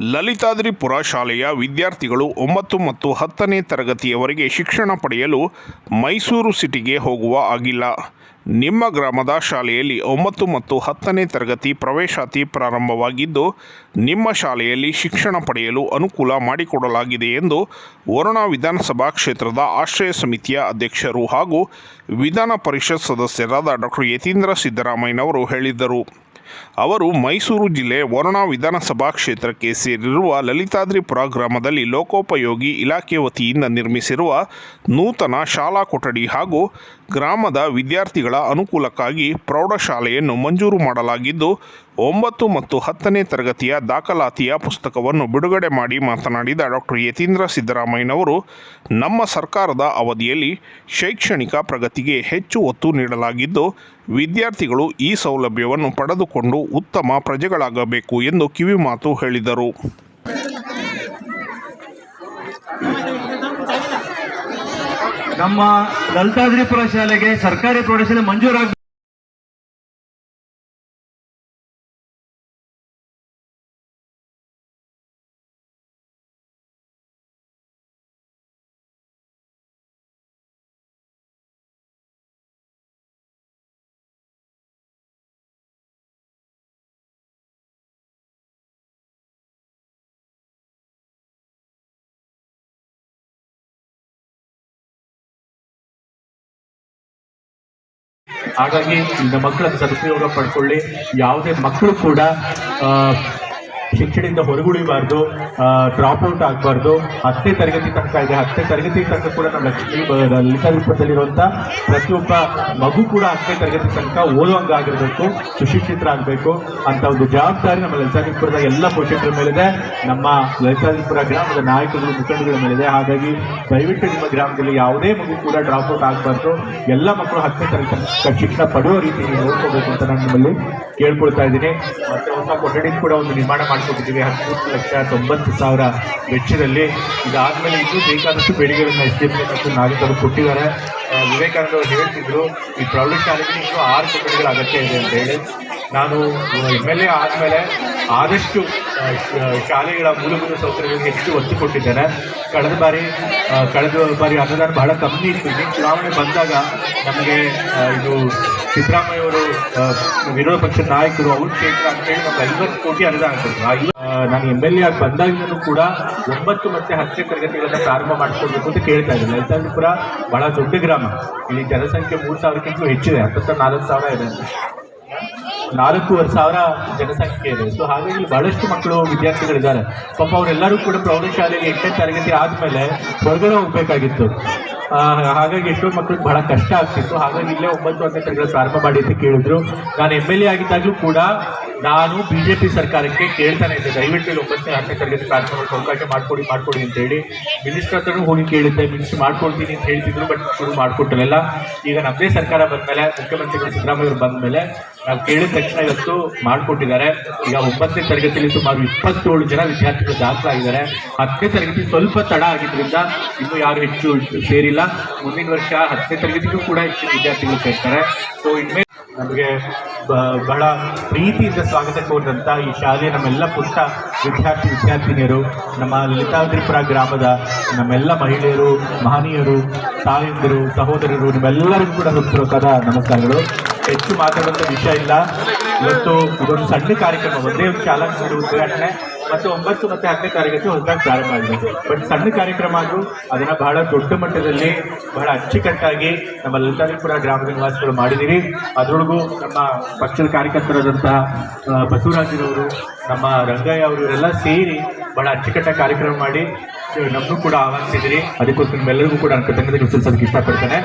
ಲಲಿತಾದ್ರಿಪುರ ಶಾಲೆಯ ವಿದ್ಯಾರ್ಥಿಗಳು ಒಂಬತ್ತು ಮತ್ತು ಹತ್ತನೇ ತರಗತಿಯವರೆಗೆ ಶಿಕ್ಷಣ ಪಡೆಯಲು ಮೈಸೂರು ಸಿಟಿಗೆ ಹೋಗುವ ಆಗಿಲ್ಲ. ನಿಮ್ಮ ಗ್ರಾಮದ ಶಾಲೆಯಲ್ಲಿ ಒಂಬತ್ತು ಮತ್ತು ಹತ್ತನೇ ತರಗತಿ ಪ್ರವೇಶಾತಿ ಪ್ರಾರಂಭವಾಗಿದ್ದು, ನಿಮ್ಮ ಶಾಲೆಯಲ್ಲಿ ಶಿಕ್ಷಣ ಪಡೆಯಲು ಅನುಕೂಲ ಮಾಡಿಕೊಡಲಾಗಿದೆ ಎಂದು ವರುಣ ವಿಧಾನಸಭಾ ಕ್ಷೇತ್ರದ ಆಶ್ರಯ ಸಮಿತಿಯ ಅಧ್ಯಕ್ಷರು ಹಾಗೂ ವಿಧಾನ ಪರಿಷತ್ ಸದಸ್ಯರಾದ ಡಾಕ್ಟರ್ ಯತೀಂದ್ರ ಸಿದ್ದರಾಮಯ್ಯನವರು ಹೇಳಿದ್ದರು. ಅವರು ಮೈಸೂರು ಜಿಲ್ಲೆ ವರುಣಾ ವಿಧಾನಸಭಾ ಕ್ಷೇತ್ರಕ್ಕೆ ಸೇರಿರುವ ಲಲಿತಾದ್ರಿಪುರ ಗ್ರಾಮದಲ್ಲಿ ಲೋಕೋಪಯೋಗಿ ಇಲಾಖೆ ವತಿಯಿಂದ ನಿರ್ಮಿಸಿರುವ ನೂತನ ಶಾಲಾ ಕೊಠಡಿ ಹಾಗೂ ಗ್ರಾಮದ ವಿದ್ಯಾರ್ಥಿಗಳ ಅನುಕೂಲಕ್ಕಾಗಿ ಪ್ರೌಢಶಾಲೆಯನ್ನು ಮಂಜೂರು ಮಾಡಲಾಗಿದ್ದು ಒಂಬತ್ತು ಮತ್ತು ಹತ್ತನೇ ತರಗತಿಯ ದಾಖಲಾತಿಯ ಪುಸ್ತಕವನ್ನು ಬಿಡುಗಡೆ ಮಾಡಿ ಮಾತನಾಡಿದ ಡಾಕ್ಟರ್ ಯತೀಂದ್ರ ಸಿದ್ದರಾಮಯ್ಯನವರು, ನಮ್ಮ ಸರ್ಕಾರದ ಅವಧಿಯಲ್ಲಿ ಶೈಕ್ಷಣಿಕ ಪ್ರಗತಿಗೆ ಹೆಚ್ಚು ಒತ್ತು ನೀಡಲಾಗಿದ್ದು, ವಿದ್ಯಾರ್ಥಿಗಳು ಈ ಸೌಲಭ್ಯವನ್ನು ಪಡೆದುಕೊಂಡು ಉತ್ತಮ ಪ್ರಜೆಗಳಾಗಬೇಕು ಎಂದು ಕಿವಿಮಾತು ಹೇಳಿದರು. ನಮ್ಮ ದಲ್ತಾದ್ರಿಪುರ ಶಾಲೆಗೆ ಸರ್ಕಾರಿ ಪ್ರೌಢಶಾಲೆ ಮಂಜೂರಾಗ ಹಾಗಾಗಿ ಇಂಥ ಮಕ್ಕಳ ಸದುಪಯೋಗ ಪಡ್ಕೊಳ್ಳಿ. ಯಾವುದೇ ಮಕ್ಕಳು ಕೂಡ ಶಿಕ್ಷಣದಿಂದ ಹೊರಗುಳಿಬಾರ್ದು ಡ್ರಾಪ್ ಔಟ್ ಆಗಬಾರ್ದು. ಹತ್ತನೇ ತರಗತಿ ತನಕ ಇದೆ. ಹತ್ತನೇ ತರಗತಿ ತನಕ ಕೂಡ ನಮ್ಮ ಲಕ್ಷ್ಮೀ ಪ್ರತಿಯೊಬ್ಬ ಮಗು ಕೂಡ ಹತ್ತನೇ ತರಗತಿ ತನಕ ಓದುವಂಗಾಗಿರ್ಬೇಕು, ಸುಶಿಕ್ಷಿತರಾಗಬೇಕು. ಅಂತ ಒಂದು ಜವಾಬ್ದಾರಿ ನಮ್ಮ ಲಲಿತಾದಿಪುರದ ಎಲ್ಲ ಪೋಷಕರ ಮೇಲಿದೆ. ನಮ್ಮ ಲಲಿತಾದಿಪುರ ಗ್ರಾಮದ ನಾಯಕರು ಮುಖಂಡಗಳ ಮೇಲಿದೆ. ಹಾಗಾಗಿ ದಯವಿಟ್ಟು ನಿಮ್ಮ ಗ್ರಾಮದಲ್ಲಿ ಯಾವುದೇ ಮಗು ಕೂಡ ಡ್ರಾಪ್ ಔಟ್ ಆಗಬಾರ್ದು. ಎಲ್ಲ ಮಕ್ಕಳು ಹತ್ತನೇ ತರಗತಿ ಶಿಕ್ಷಣ ಪಡೆಯುವ ರೀತಿ ನೋಡ್ಕೋಬೇಕು ಅಂತ ನಾನು ನಿಮ್ಮಲ್ಲಿ ಕೇಳ್ಕೊಳ್ತಾ ಇದ್ದೀನಿ. ಮತ್ತೆ ಹೊಸ ಕೊಠಡಿ ಕೂಡ ಒಂದು ನಿರ್ಮಾಣ ಮಾಡ್ಕೊಟ್ಟಿದ್ದೀವಿ ಹತ್ತು ಲಕ್ಷ ತೊಂಬತ್ತು ಸಾವಿರ ವೆಚ್ಚದಲ್ಲಿ ಇದಾದಮೇಲೆ ಇನ್ನೂ ಬೇಕಾದಷ್ಟು ಬೇಡಿಕೆಗಳನ್ನ ಎಸ್ ಡಿ ಎಂ ಮತ್ತು ನಾಗರಿಕರು ಕೊಟ್ಟಿದ್ದಾರೆ. ವಿವೇಕಾನಂದ ಅವರು ಹೇಳ್ತಿದ್ರು, ಈ ಪ್ರೌಢಶಾಲೆಗೆ ಇನ್ನೂ ಆರು ಕೊಠಡಿಗಳ ಅಗತ್ಯ ಇದೆ ಅಂತ ಹೇಳಿ. ನಾನು ಎಂ ಎಲ್ ಎ ಆದಮೇಲೆ ಆದಷ್ಟು ಶಾಲೆಗಳ ಮೂಲಭೂತ ಸೌಕರ್ಯಗಳಿಗೆ ಹೆಚ್ಚು ಒತ್ತು ಕೊಟ್ಟಿದ್ದೇನೆ. ಕಳೆದ ಬಾರಿ ಕಳೆದ ಬಾರಿ ಅನುದಾನ ಬಹಳ ಕಮ್ಮಿ ಇತ್ತು. ಈ ಚುನಾವಣೆ ಬಂದಾಗ ನಮಗೆ ಇದು ಸಿದ್ದರಾಮಯ್ಯ ಅವರು ವಿರೋಧ ಪಕ್ಷದ ನಾಯಕರು, ಅವ್ರ ಕ್ಷೇತ್ರ ಅಂತ ಹೇಳಿ ನಮ್ಗೆ ಐವತ್ತು ಕೋಟಿ ಅನುದಾನ ಕೊಟ್ಟರು ನಾನು ಎಂ ಎಲ್ ಎ ಆಗಿ ಬಂದಾಗಿನೂ ಕೂಡ ಒಂಬತ್ತು ಮತ್ತೆ ಹತ್ತನೇ ತರಗತಿಗಳನ್ನು ಪ್ರಾರಂಭ ಮಾಡಿಕೊಳ್ಬೇಕು ಅಂತ ಕೇಳ್ತಾ ಇದ್ದೀನಿ. ಲಲಿತಾದ್ರಿಪುರ ಬಹಳ ದೊಡ್ಡ ಗ್ರಾಮ. ಇಲ್ಲಿ ಜನಸಂಖ್ಯೆ ಮೂರು ಸಾವಿರಕ್ಕಿಂತಲೂ ಹೆಚ್ಚಿದೆ. ಹತ್ತತ್ರ ನಾಲ್ಕು ಸಾವಿರ ಇದೆ. ನಾಲ್ಕೂವರೆ ಸಾವಿರ ಜನಸಂಖ್ಯೆ ಇದೆ. ಸೊ ಹಾಗಾಗಿ ಬಹಳಷ್ಟು ಮಕ್ಕಳು ವಿದ್ಯಾರ್ಥಿಗಳಿದ್ದಾರೆ. ಪಾಪ ಅವರೆಲ್ಲರೂ ಕೂಡ ಪ್ರೌಢಶಾಲೆಗೆ ಎಂಟನೇ ತರಗತಿ ಆದಮೇಲೆ ಹೊರಗಡೆ ಹೋಗ್ಬೇಕಾಗಿತ್ತು. ಹಾಗಾಗಿ ಎಷ್ಟೋ ಮಕ್ಕಳಿಗೆ ಬಹಳ ಕಷ್ಟ ಆಗ್ತಿತ್ತು. ಹಾಗಾಗಿ ಇಲ್ಲೇ ಒಂಬತ್ತು ಹತ್ತನೇ ತರಗತಿ ಪ್ರಾರಂಭ ಮಾಡಿ ಅಂತ ಕೇಳಿದ್ರು. ನಾನು ಎಂ ಎಲ್ ಎ ಆಗಿದ್ದಾಗಲೂ ಕೂಡ ನಾನು ಬಿ ಜೆ ಪಿ ಸರ್ಕಾರಕ್ಕೆ ಕೇಳ್ತಾನೆ ಇದ್ದೆ. ದಯವಿಟ್ಟು ಇಲ್ಲಿ ಒಂಬತ್ತನೇ ಹತ್ತನೇ ತರಗತಿ ಕಾರ್ಯಕ್ರಮಕ್ಕೆ ಅವಕಾಶ ಮಾಡಿಕೊಡಿ, ಮಾಡ್ಕೊಡಿ ಅಂತ ಹೇಳಿ. ಮಿನಿಸ್ಟರ್ ಹತ್ರನೂ ಹೋಗಿ ಕೇಳಿದ್ದೆ ಮಿನಿಸ್ಟರ್ ಮಾಡ್ಕೊಡ್ತೀನಿ ಅಂತ ಹೇಳ್ತಿದ್ರು ಬಟ್ ಶುರು ಮಾಡಿಕೊಟ್ಟಿರಲಿಲ್ಲ. ಈಗ ನಮ್ಮದೇ ಸರ್ಕಾರ ಬಂದಮೇಲೆ, ಮುಖ್ಯಮಂತ್ರಿಗಳು ಸಿದ್ದರಾಮಯ್ಯ ಅವರು ಬಂದಮೇಲೆ ನಾವು ಕೇಳಿದ ತಕ್ಷಣ ಇವತ್ತು ಮಾಡಿಕೊಟ್ಟಿದ್ದಾರೆ. ಈಗ ಒಂಬತ್ತನೇ ತರಗತಿಯಲ್ಲಿ ಸುಮಾರು ಇಪ್ಪತ್ತೇಳು ಜನ ವಿದ್ಯಾರ್ಥಿಗಳು ದಾಖಲಾಗಿದ್ದಾರೆ. ಹತ್ತನೇ ತರಗತಿ ಸ್ವಲ್ಪ ತಡ ಆಗಿದ್ದರಿಂದ ಇನ್ನೂ ಯಾರು ಹೆಚ್ಚು ಸೇರಿಲ್ಲ. ಮುಂದಿನ ವರ್ಷ ಹತ್ತನೇ ತರಗತಿಗೂ ಕೂಡ ಹೆಚ್ಚಿನ ವಿದ್ಯಾರ್ಥಿಗಳು ಸೇರ್ತಾರೆ. ಸೊ ಇನ್ಮೇಲೆ ಬ- ಬಹಳ ಪ್ರೀತಿಯಿಂದ ಸ್ವಾಗತ ಕೋರಿದಂಥ ಈ ಶಾಲೆ ನಮ್ಮೆಲ್ಲ ಪುಟ್ಟ ವಿದ್ಯಾರ್ಥಿ ವಿದ್ಯಾರ್ಥಿನಿಯರು, ನಮ್ಮ ಲಲಿತಾದ್ರಿಪುರ ಗ್ರಾಮದ ನಮ್ಮೆಲ್ಲ ಮಹಿಳೆಯರು, ಮಹನೀಯರು, ತಾಯಂದಿರು, ಸಹೋದರರು, ನಿಮ್ಮೆಲ್ಲರಿಗೂ ಕೂಡ ಹೃತ್ಪೂರ್ವಕದ ನಮಸ್ಕಾರಗಳು. ಹೆಚ್ಚು ಮಾತಾಡುವಂಥ ವಿಷಯ ಇಲ್ಲ. ಇವತ್ತು ಇದೊಂದು ಸಣ್ಣ ಕಾರ್ಯಕ್ರಮ, ಒಂದೇ ಒಂದು ಶಾಲಾ ಉದ್ಘಾಟನೆ. ಮತ್ತು ಒಂಬತ್ತು ಮತ್ತೆ ಹತ್ತನೇ ತರಗತಿ ಹೊಸದಾಗಿ ಪ್ರಾರಂಭ ಆಗಿದೆ. ಬಟ್ ಸಣ್ಣ ಕಾರ್ಯಕ್ರಮ ಆದರೂ ಅದನ್ನ ಬಹಳ ದೊಡ್ಡ ಮಟ್ಟದಲ್ಲಿ ಬಹಳ ಅಚ್ಚುಕಟ್ಟಾಗಿ ನಮ್ಮ ಲಲಿತಾಲಿಪುರ ಗ್ರಾಮದ ನಿವಾಸಿಗಳು ಮಾಡಿದ್ದೀರಿ. ಅದರೊಳಗೂ ನಮ್ಮ ಪಕ್ಷದ ಕಾರ್ಯಕರ್ತರಾದಂತಹ ಬಸವರಾಜರವರು ನಮ್ಮ ರಂಗಯ್ಯ ಅವರು ಇವರೆಲ್ಲ ಸೇರಿ ಬಹಳ ಅಚ್ಚುಕಟ್ಟಾಗಿ ಕಾರ್ಯಕ್ರಮ ಮಾಡಿ ನಮಗೂ ಕೂಡ ಆಹ್ವಾನಿಸಿದಿರಿ ಅದಕ್ಕೋಸ್ಕರ ನಿಮ್ಮೆಲ್ಲರಿಗೂ ಕೂಡ ನಾನು ಕೃತಜ್ಞತೆ ಇಷ್ಟಪಡ್ತೇನೆ.